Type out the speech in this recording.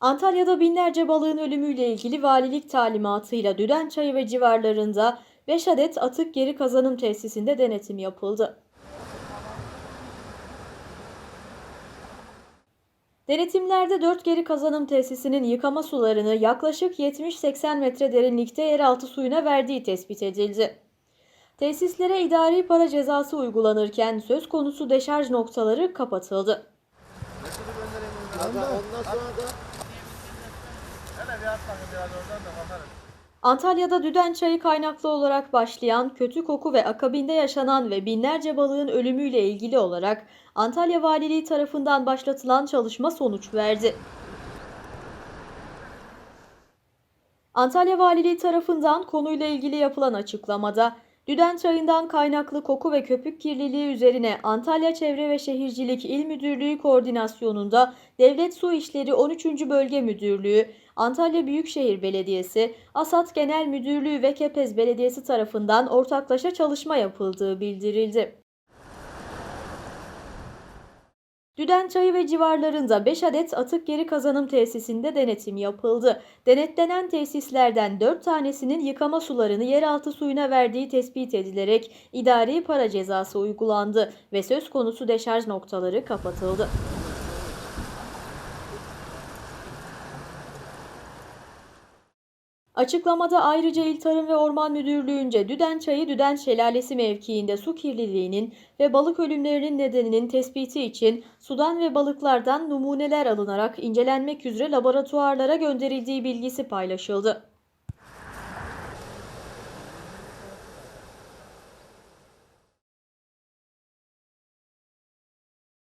Antalya'da binlerce balığın ölümüyle ilgili valilik talimatıyla Düdençayı ve civarlarında 5 adet atık geri kazanım tesisinde denetim yapıldı. Denetimlerde 4 geri kazanım tesisinin yıkama sularını yaklaşık 70-80 metre derinlikte yeraltı suyuna verdiği tespit edildi. Tesislere idari para cezası uygulanırken söz konusu deşarj noktaları kapatıldı. Ondan sonra da Antalya'da Düdençayı kaynaklı olarak başlayan kötü koku ve akabinde yaşanan ve binlerce balığın ölümüyle ilgili olarak Antalya Valiliği tarafından başlatılan çalışma sonuç verdi. Antalya Valiliği tarafından konuyla ilgili yapılan açıklamada Düden çayından kaynaklı koku ve köpük kirliliği üzerine Antalya Çevre ve Şehircilik İl Müdürlüğü koordinasyonunda Devlet Su İşleri 13. Bölge Müdürlüğü, Antalya Büyükşehir Belediyesi, Asat Genel Müdürlüğü ve Kepez Belediyesi tarafından ortaklaşa çalışma yapıldığı bildirildi. Düdençayı ve civarlarında 5 adet atık geri kazanım tesisinde denetim yapıldı. Denetlenen tesislerden 4 tanesinin yıkama sularını yeraltı suyuna verdiği tespit edilerek idari para cezası uygulandı ve söz konusu deşarj noktaları kapatıldı. Açıklamada ayrıca İl Tarım ve Orman Müdürlüğü'nce Düdençayı Düden Şelalesi mevkiinde su kirliliğinin ve balık ölümlerinin nedeninin tespiti için sudan ve balıklardan numuneler alınarak incelenmek üzere laboratuvarlara gönderildiği bilgisi paylaşıldı.